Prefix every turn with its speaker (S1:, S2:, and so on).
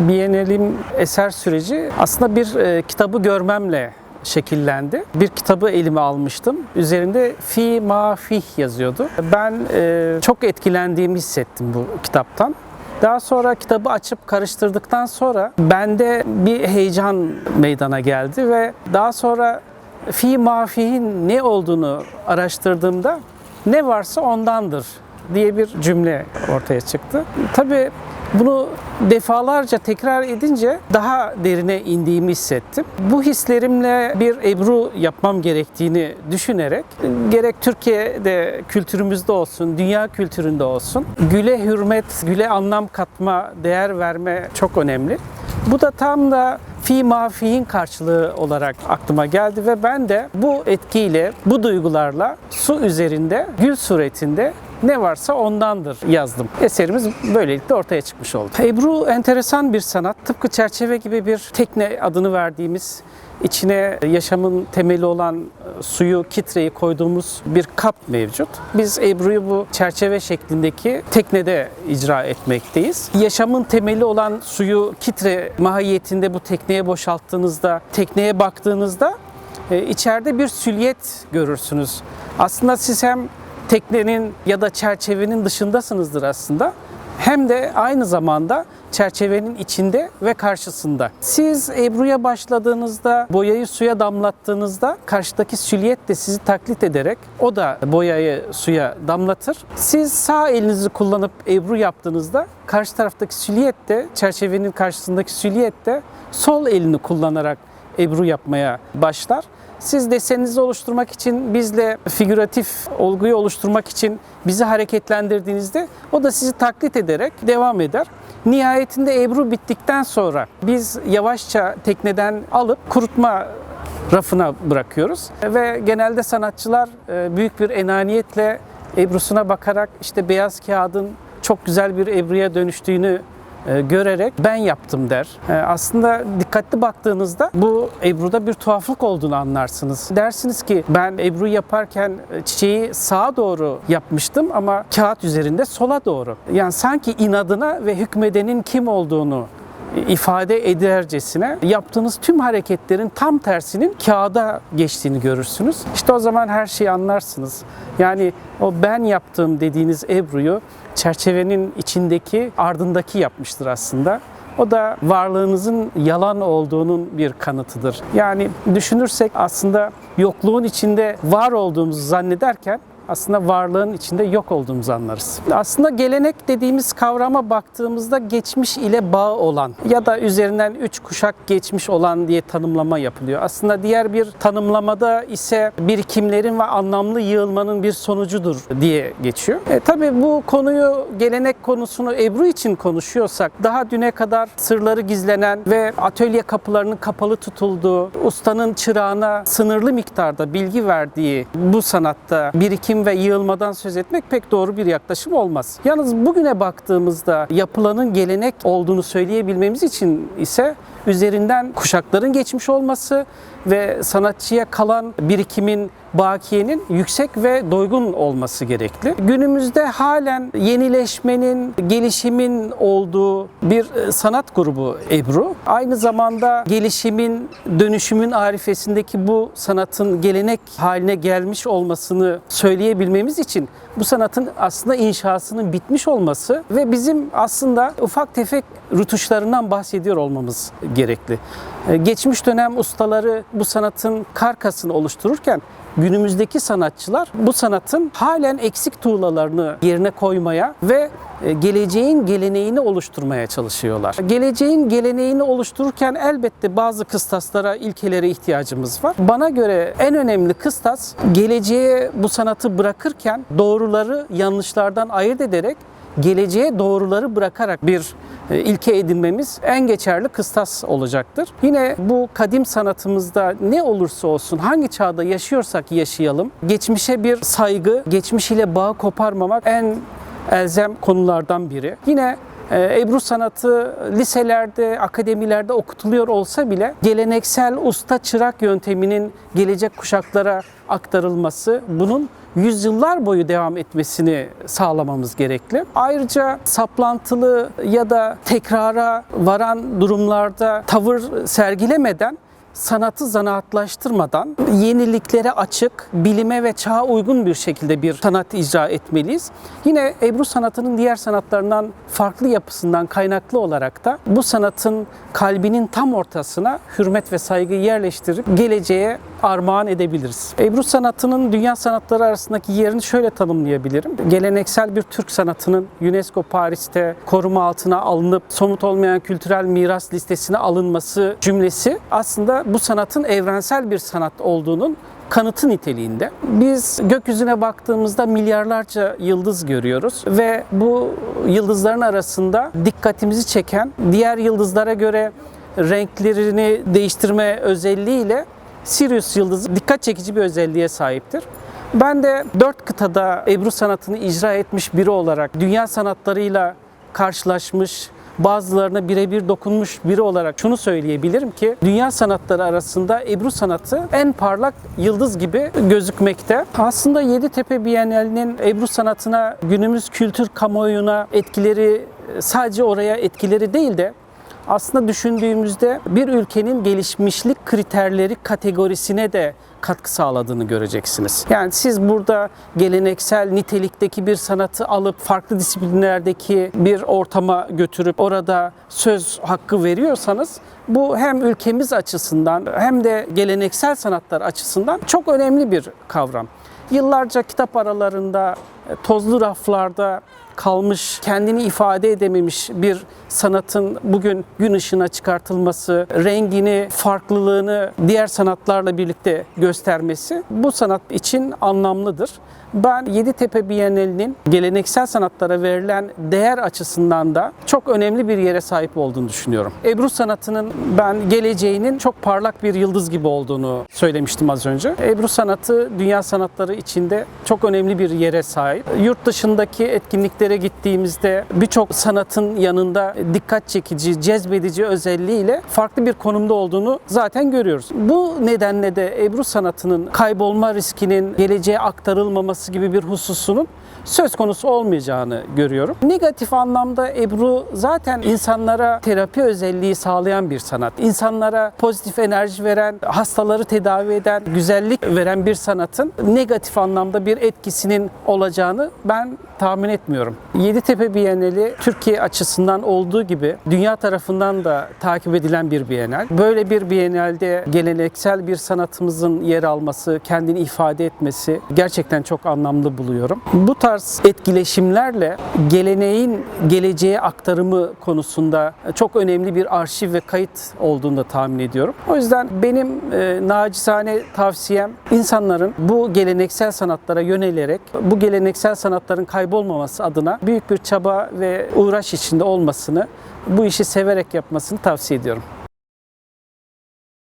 S1: Biyenelim eser süreci aslında bir e, kitabı görmemle şekillendi. Bir kitabı elime almıştım. Üzerinde fi ma fih yazıyordu. Ben e, çok etkilendiğimi hissettim bu kitaptan. Daha sonra kitabı açıp karıştırdıktan sonra bende bir heyecan meydana geldi ve daha sonra fi ma fihin ne olduğunu araştırdığımda ne varsa ondandır diye bir cümle ortaya çıktı. Tabii bunu defalarca tekrar edince daha derine indiğimi hissettim. Bu hislerimle bir ebru yapmam gerektiğini düşünerek gerek Türkiye'de kültürümüzde olsun, dünya kültüründe olsun güle hürmet, güle anlam katma, değer verme çok önemli. Bu da tam da fi mafihin karşılığı olarak aklıma geldi ve ben de bu etkiyle, bu duygularla su üzerinde, gül suretinde ne varsa ondandır yazdım. Eserimiz böylelikle ortaya çıkmış oldu. Ebru enteresan bir sanat. Tıpkı çerçeve gibi bir tekne adını verdiğimiz içine yaşamın temeli olan e, suyu, kitreyi koyduğumuz bir kap mevcut. Biz Ebru'yu bu çerçeve şeklindeki teknede icra etmekteyiz. Yaşamın temeli olan suyu, kitre mahiyetinde bu tekneye boşalttığınızda, tekneye baktığınızda e, içeride bir süliyet görürsünüz. Aslında siz hem teknenin ya da çerçevenin dışındasınızdır aslında. Hem de aynı zamanda çerçevenin içinde ve karşısında. Siz Ebru'ya başladığınızda, boyayı suya damlattığınızda karşıdaki süliyet de sizi taklit ederek o da boyayı suya damlatır. Siz sağ elinizi kullanıp Ebru yaptığınızda karşı taraftaki süliyet de, çerçevenin karşısındaki süliyet de sol elini kullanarak Ebru yapmaya başlar. Siz deseninizi oluşturmak için bizle figüratif olguyu oluşturmak için bizi hareketlendirdiğinizde o da sizi taklit ederek devam eder. Nihayetinde Ebru bittikten sonra biz yavaşça tekneden alıp kurutma rafına bırakıyoruz ve genelde sanatçılar e, büyük bir enaniyetle Ebru'suna bakarak işte beyaz kağıdın çok güzel bir Ebru'ya dönüştüğünü görerek ben yaptım der. E, Aslında dikkatli baktığınızda bu Ebru'da bir tuhaflık olduğunu anlarsınız. Dersiniz ki ben Ebru yaparken e, çiçeği sağa doğru yapmıştım ama kağıt üzerinde sola doğru. Yani sanki inadına ve hükmedenin kim olduğunu ifade edercesine yaptığınız tüm hareketlerin tam tersinin kağıda geçtiğini görürsünüz. İşte o zaman her şeyi anlarsınız. Yani o ben yaptığım dediğiniz Ebru'yu çerçevenin içindeki ardındaki yapmıştır aslında. O da varlığınızın yalan olduğunun bir kanıtıdır. Yani düşünürsek aslında yokluğun içinde var olduğumuzu zannederken aslında varlığın içinde yok olduğumuzu anlarız. Aslında gelenek dediğimiz kavrama baktığımızda geçmiş ile bağ olan ya da üzerinden üç kuşak geçmiş olan diye tanımlama yapılıyor. Aslında diğer bir tanımlamada ise birikimlerin ve anlamlı yığılmanın bir sonucudur diye geçiyor. E, tabii bu konuyu gelenek konusunu Ebru için konuşuyorsak daha düne kadar sırları gizlenen ve atölye kapılarının kapalı tutulduğu, ustanın çırağına sınırlı miktarda bilgi verdiği bu sanatta birikim ve yığılmadan söz etmek pek doğru bir yaklaşım olmaz. Yalnız bugüne baktığımızda yapılanın gelenek olduğunu söyleyebilmemiz için ise üzerinden kuşakların geçmiş olması ve sanatçıya kalan birikimin bakiyenin yüksek ve doygun olması gerekli. Günümüzde halen yenileşmenin, gelişimin olduğu bir e, sanat grubu Ebru. Aynı zamanda gelişimin, dönüşümün arifesindeki bu sanatın gelenek haline gelmiş olmasını söyleyebilmemiz için bu sanatın aslında inşasının bitmiş olması ve bizim aslında ufak tefek rutuşlarından bahsediyor olmamız gerekli. Ee, Geçmiş dönem ustaları bu sanatın karkasını oluştururken günümüzdeki sanatçılar bu sanatın halen eksik tuğlalarını yerine koymaya ve e, geleceğin geleneğini oluşturmaya çalışıyorlar. Geleceğin geleneğini oluştururken elbette bazı kıstaslara, ilkelere ihtiyacımız var. Bana göre en önemli kıstas geleceğe bu sanatı bırakırken doğruları yanlışlardan ayırt ederek geleceğe doğruları bırakarak bir ilke edinmemiz en geçerli kıstas olacaktır. Yine bu kadim sanatımızda ne olursa olsun hangi çağda yaşıyorsak yaşayalım geçmişe bir saygı, geçmiş ile bağ koparmamak en elzem konulardan biri. Yine e, Ebru sanatı liselerde, akademilerde okutuluyor olsa bile geleneksel usta çırak yönteminin gelecek kuşaklara aktarılması bunun yüzyıllar boyu devam etmesini sağlamamız gerekli. Ayrıca saplantılı ya da tekrara varan durumlarda tavır sergilemeden sanatı zanaatlaştırmadan yeniliklere açık, bilime ve çağa uygun bir şekilde bir sanat icra etmeliyiz. Yine Ebru sanatının diğer sanatlarından farklı yapısından kaynaklı olarak da bu sanatın kalbinin tam ortasına hürmet ve saygıyı yerleştirip geleceğe armağan edebiliriz. Ebru sanatının dünya sanatları arasındaki yerini şöyle tanımlayabilirim. Geleneksel bir Türk sanatının UNESCO Paris'te koruma altına alınıp somut olmayan kültürel miras listesine alınması cümlesi aslında bu sanatın evrensel bir sanat olduğunun kanıtı niteliğinde. Biz gökyüzüne baktığımızda milyarlarca yıldız görüyoruz ve bu yıldızların arasında dikkatimizi çeken, diğer yıldızlara göre renklerini değiştirme özelliğiyle Sirius yıldızı dikkat çekici bir özelliğe sahiptir. Ben de dört kıtada Ebru sanatını icra etmiş biri olarak dünya sanatlarıyla karşılaşmış, bazılarına birebir dokunmuş biri olarak şunu söyleyebilirim ki dünya sanatları arasında Ebru sanatı en parlak yıldız gibi gözükmekte. Aslında Yeditepe Bienalinin Ebru sanatına günümüz kültür kamuoyuna etkileri sadece oraya etkileri değil de aslında düşündüğümüzde bir ülkenin gelişmişlik kriterleri kategorisine de katkı sağladığını göreceksiniz. Yani siz burada geleneksel nitelikteki bir sanatı alıp farklı disiplinlerdeki bir ortama götürüp orada söz hakkı veriyorsanız bu hem ülkemiz açısından hem de geleneksel sanatlar açısından çok önemli bir kavram. Yıllarca kitap aralarında, tozlu raflarda kalmış, kendini ifade edememiş bir sanatın bugün gün ışığına çıkartılması, rengini, farklılığını diğer sanatlarla birlikte göstermesi bu sanat için anlamlıdır. Ben Yeditepe Bienalinin geleneksel sanatlara verilen değer açısından da çok önemli bir yere sahip olduğunu düşünüyorum. Ebru sanatının ben geleceğinin çok parlak bir yıldız gibi olduğunu söylemiştim az önce. Ebru sanatı dünya sanatları içinde çok önemli bir yere sahip. Yurt dışındaki etkinliklere gittiğimizde birçok sanatın yanında dikkat çekici, cezbedici özelliğiyle farklı bir konumda olduğunu zaten görüyoruz. Bu nedenle de Ebru sanatının kaybolma riskinin geleceğe aktarılmaması gibi bir hususunun söz konusu olmayacağını görüyorum. Negatif anlamda Ebru zaten insanlara terapi özelliği sağlayan bir sanat. İnsanlara pozitif enerji veren, hastaları tedavi eden, güzellik veren bir sanatın negatif anlamda bir etkisinin olacağını ben tahmin etmiyorum. Yeditepe Bienali Türkiye açısından olduğu gibi dünya tarafından da takip edilen bir bienal. Böyle bir bienalde geleneksel bir sanatımızın yer alması, kendini ifade etmesi gerçekten çok anlamlı buluyorum. Bu tarz etkileşimlerle geleneğin geleceğe aktarımı konusunda çok önemli bir arşiv ve kayıt olduğunu da tahmin ediyorum. O yüzden benim e, nacizane tavsiyem insanların bu geleneksel sanatlara yönelerek bu geleneksel sanatların kaybolmaması adına büyük bir çaba ve uğraş içinde olmasını, bu işi severek yapmasını tavsiye ediyorum.